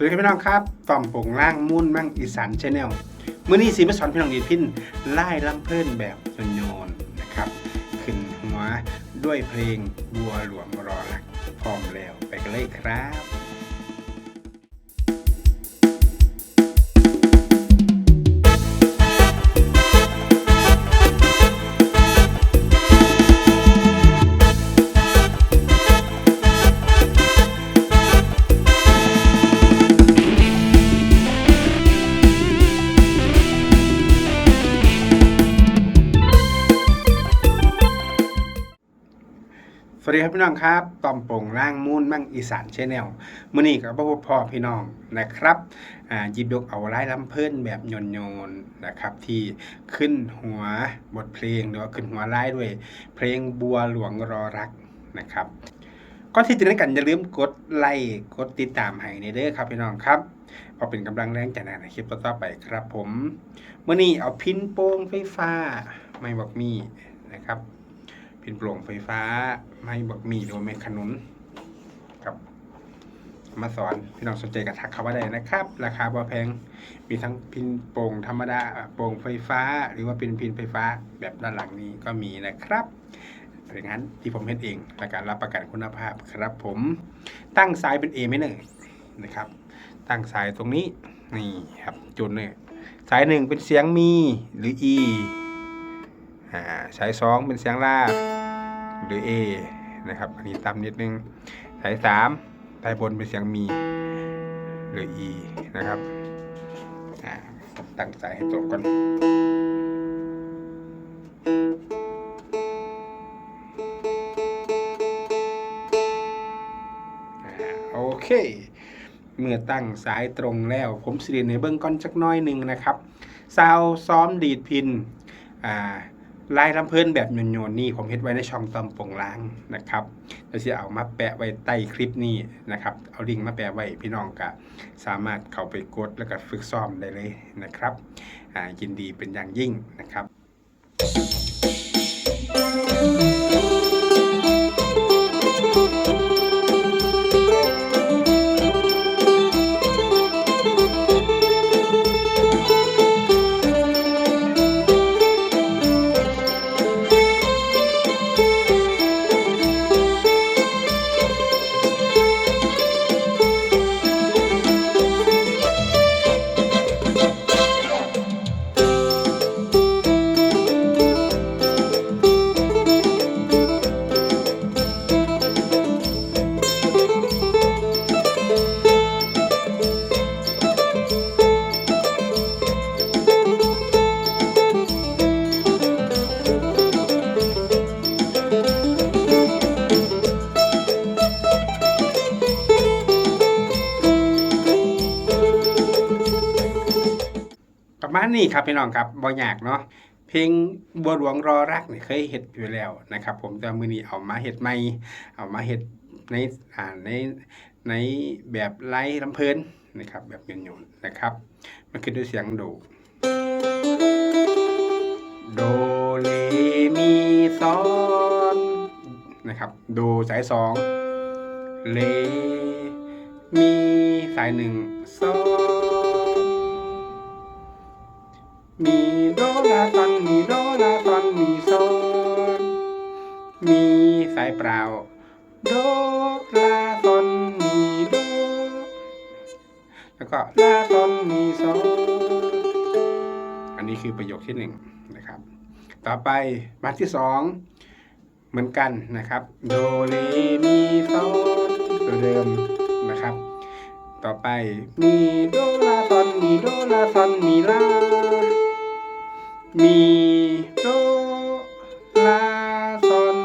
สวัสดีครับพี่น้องครับต่อมโป่งล่างมุ่นมั่งอีสานชาแนลมื่อนี้สีมาสอนพี่น้องดีพินไล่ลำเพลินแบบโยนๆนะครับ ขึ้นหัวด้วยเพลงบัวหลวงรอรักพร้อมแล้วไปกันเลยครับ ครับพี่น้องครับตอมโป่งล่างมุ่นมั่งอีสานชแนลมื่อนี้กับพ่อพ่อพี่น้องนะครับหยิบยกเอาไล่ลำเพิ่นแบบโยนโยนนะครับ ที่ขึ้นหัวบทเพลงหรือว่าขึ้นหัวไล่ด้วย เพลงบัวหลวงรอรักนะครับก่อนที่จะนั้นกันอย่าลืมกดไลค์กดติดตามให้ในเด้อครับพี่น้องครับพอเป็นกำลังแรงใจในคลิปต่อไปครับผมเมื่อนี้เอาพินโป้งไฟฟ้าไม่บอกมีนะครับ พินโปร่งไฟฟ้า ไม่บักมี่หรือไม่ขนุนครับ มาสอนพี่น้องสนใจกับทักเข้ามาได้นะครับ ราคาบ่แพงมีทั้งพินโป่งธรรมดาโป่งไฟฟ้า หรือว่าเป็นพินไฟฟ้าแบบด้านหลังนี้ก็มีนะครับเป็นงั้นที่ผมเห็นเองและการรับประกันคุณภาพครับผมตั้งสายเป็น A ไม่เนอนะครับ ตั้งสายตรงนี้นี่ครับจุดเนี่ยสายหนึ่งเป็นเสียงมีหรือ E อ่า สายสองเป็นเสียงลาหรือ A นะครับอันนี้ต่ำนิดนึงสายสามสายบนเป็นเสียงมี หรือ E นะครับตั้งสายให้ตรงก่อนโอเคเมื่อตั้งสายตรงแล้ว ผมสิเรียนในเบื้องก้อนสักน้อยหนึ่งนะครับซาวซ้อมดีดพินอ่า ลายลำเพลินแบบโยนๆนี่ผมเฮ็ดไว้ในช่องตอมปงล้างนะครับเดี๋ยวจะเอามาแปะไว้ใต้คลิปนี้นะครับ เอาลิงก์มาแปะไว้พี่น้องก็สามารถเข้าไปกดแล้วก็ฝึกซ้อมได้เลยนะครับยินดีเป็นอย่างยิ่งนะครับ ประมาณนี้ครับพี่น้องครับบ่ยากเนาะเพลงบัวหลวงรอรักเนี่ยเคยเฮ็ดอยู่แล้วนะครับ ผมแต่มือนี้เอามาเฮ็ดใหม่เอามาเฮ็ดในอ่าในในแบบไล่ลำเพลินนะครับแบบโยนๆนะครับ มันคือด้วยเสียงโดโดเลมีซอนนะครับโดสายสองเลมีสายหนึ่งซอน มีโดลาตอนมีโดลาตอนมีโซนมีสายเปล่าโดลาตอนมีโดแล้วก็ลาตอนมีโซนอันนี้คือประโยคที่หนึ่งนะครับ ต่อไปมาที่สองเหมือนกันนะครับ โดเรมีโซนตัวเดิมนะครับ ต่อไปมีโดลาตอนมีโดลาตอนมีลา มีโดลาซอน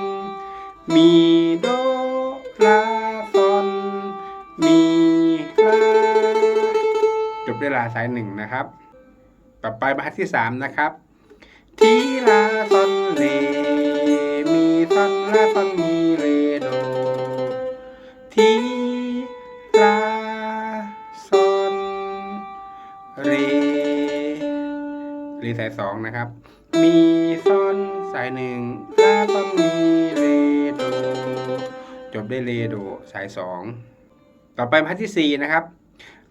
มีโดลาซอน มีลาจบด้วยลาสายหนึ่งนะครับ ต่อไปบรรทัดที่สามนะครับ ทีลาซอนเลมีซอนลาซอนมีเลโด ทีลาซอนเรีสายสองนะครับ มีซอนสายหนึ่งลาซอนมีเรโด จบได้เรโดสายสองต่อไปพัทที่สี่นะครับ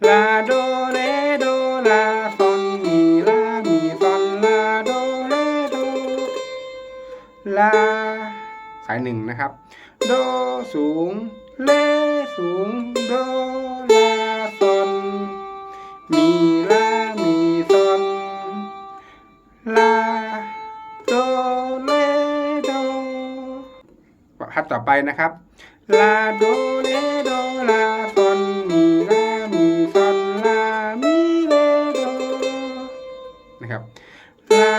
ลาโดเลโดลาซอนมีลามีซอนลาโดเลโดลาสายหนึ่งนะครับ โดสูงเลสูงโดลาซอนมีลา พัดต่อไปนะครับลาโดเลโดลาซอนมีลามีซอนลามีเลโดนะครับลา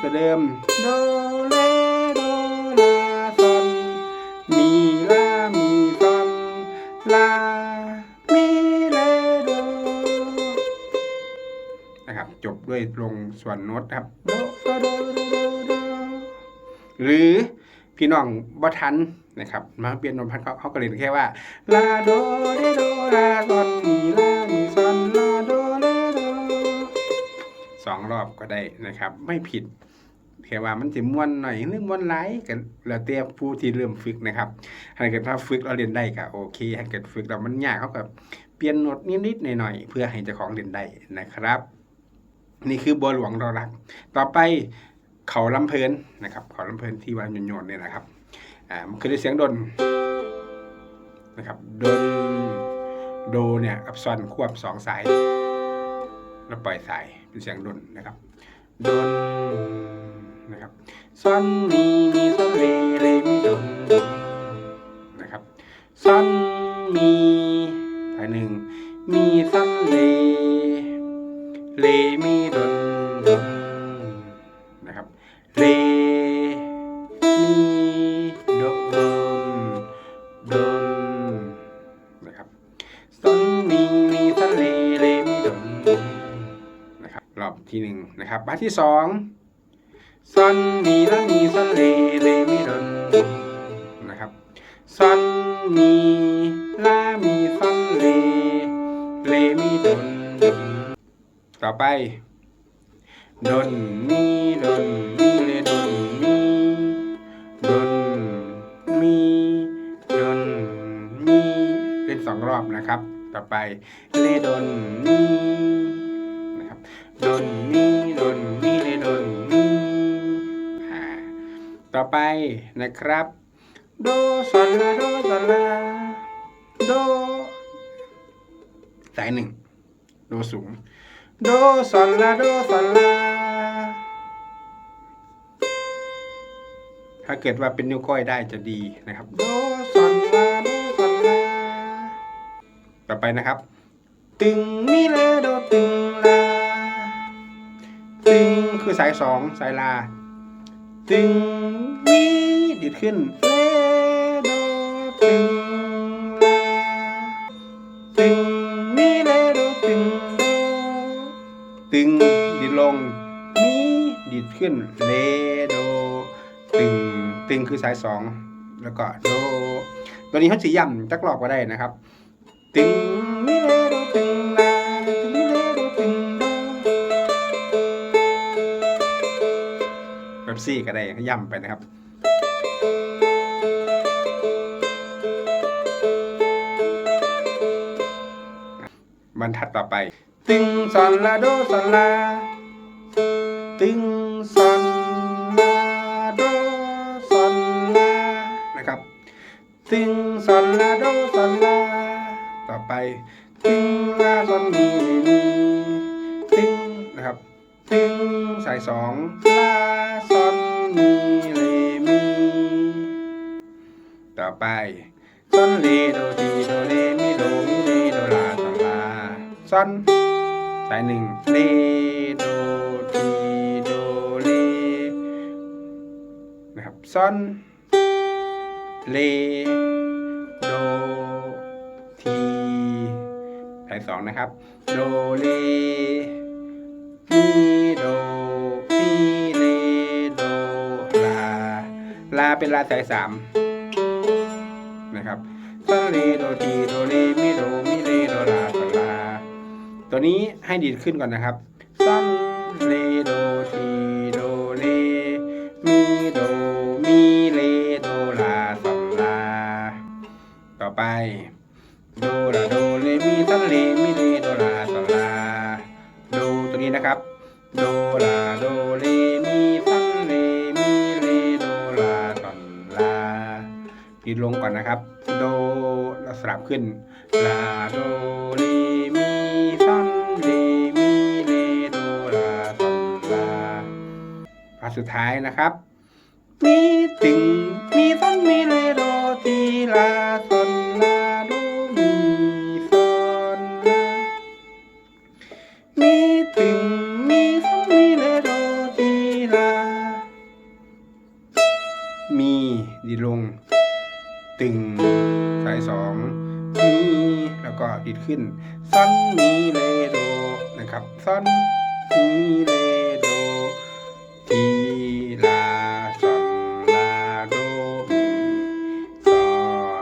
ตัวเดิมโดเลโดลาซอนมีลามีซอนลามีเลโดนะครับจบด้วยลงส่วนโน้ตครับโดโดโดโดโดโดหรือ พี่น้องบ่ทันนะครับมาเปลี่ยนโน้ตพันเขาก็เรียนแค่ว่าลาโดเดโดลาซอนมีลามีซอนลาโดเลโดสองรอบก็ได้นะครับ ไม่ผิดแค่ว่ามันจะม้วนหน่อยหรือม้วนไหลกันแล้วแต่ผู้ที่เริ่มฝึกนะครับถ้าเกิดถ้าฝึกเราเรียนได้ก็โอเคถ้าเกิดฝึกแล้วมันยากเขาก็เปลี่ยนโน้ตนิดๆหน่อยๆเพื่อให้เจ้าของเรียนได้นะครับ นี่คือบัวหลวงเรารัก ต่อไป เขาลำเพลินนะครับเขาลำเพลินที่วันโยนๆเนี่ยนะครับอ่ามันคือเสียงดนนะครับดนโดเนี่ยกับซอนควบสองสายแล้วปล่อยสายเป็นเสียงดนนะครับดนนะครับซอนมีมีซอนเล ที่หนึ่งนะครับบาทที่สองซอนมีละมีซอนเลเลมีดนนะครับซอนมีลามีซอนเลเลมีดนดนต่อไปดนมีดนมีเลดนมีดนมีดนมีเล่นสองรอบนะครับ ต่อไปเลดนมี ไปนะครับ โดซอนลาโดซอนลาโดสายหนึ่งโดสูง โดซอนลาโดซอนลาถ้าเกิดว่าเป็นนิ้วก้อยได้จะดีนะครับโดซอนลาโดซอนลาต่อไปนะครับ ตึงมีเลโดตึงลาตึงคือสายสองสายลา ตึงมีดิดขึ้นเลโดตึงลาตึงมีเลโดตึงโดตึงดิดลงมีดิดขึ้นเลโดตึงตึงคือสายสองแล้วก็โดตัวนี้เขาสีย่ำจักรอบก็ได้นะครับ ตึงมีเลโดตึง บซี่ก็ได้ย่ำไปนะครับบรรทัดต่อไป ตึงซอนลาโดซอนลา ตึงซอนลาโดซอนลา นะครับ ตึงซอนลาโดซอนลา ต่อไป ตึงลาซอนมีมีตึงนะครับ ตึงสายสองลา มีเลมี ต่อไปซอนเลโดทีโดเลมิโดมิเลโดลาซอนลาซอนสายหนึ่งเลโดทีโดเลนะครับซอนเลโดทีสายสองนะครับ โดเล เป็นลาสายสามนะครับซอนเลโดทีโดเลมิโดมิเลโดลาซลา ตัวนี้ให้ดีดขึ้นก่อนนะครับซอนเลโดทีโดเลมิโดมิเลโดลาซลา ต่อไปโดลาโดเลมิซอนเลมิเลโดลาสลา โดตัวนี้นะครับ โดลาโดเรมี ลงก่อนนะครับ โดเราสลับขึ้นลาโดเรมีซอนเรมีเรโดลาซอนลาพาสุดท้ายนะครับ มีตึงมีซอนมีเรโดทีลาต ตึงสายสองมีแล้วก็ดีดขึ้นซอนมีเลโดนะครับซอนมีเลโดทีลาซอนลาโดมีซอ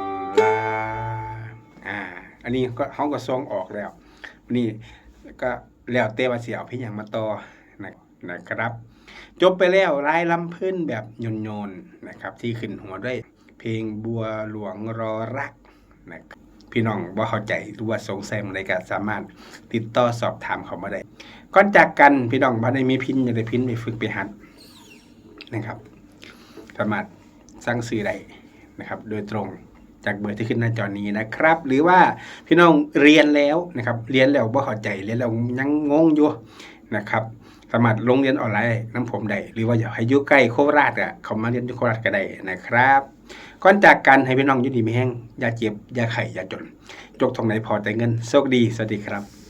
นลาอ่าอันนี้ก็เขาก็ทรงออกแล้วนี่ก็แล้วแต่ว่าสิเอาพี่อย่างมาต่อนะนะครับ จบไปแล้วลายลำเพิ่นแบบโยนๆนะครับ ที่ขึ้นหัวด้วย เพลงบัวหลวงรอรักนะครับพี่น้องว่าเข้าใจหรือว่าสงสัยอะไรก็สามารถติดต่อสอบถามเขามาได้ก่อนจากกันพี่น้องบ้านในมีพินอยาได้พินไปฝึกไปหัดนะครับ สามารถสั่งซื้อได้นะครับ โดยตรงจากเบอร์ที่ขึ้นหน้าจอนี้นะครับ หรือว่าพี่น้องเรียนแล้วนะครับ เรียนแล้วว่าเข้าใจเรียนแล้วยังงงอยู่นะครับสามารถลงเรียนออนไลน์น้ำผมได้หรือว่าอยากให้ยู่ใกล้โคราชอะเขามาเรียนที่โคราชก็ได้นะครับ ก่อนจากกันให้พี่น้องอยู่ดีไม่แห้งอย่าเจ็บอย่าไข่อย่าจน จกทองไหนพอแต่เงินโชคดี สวัสดีครับ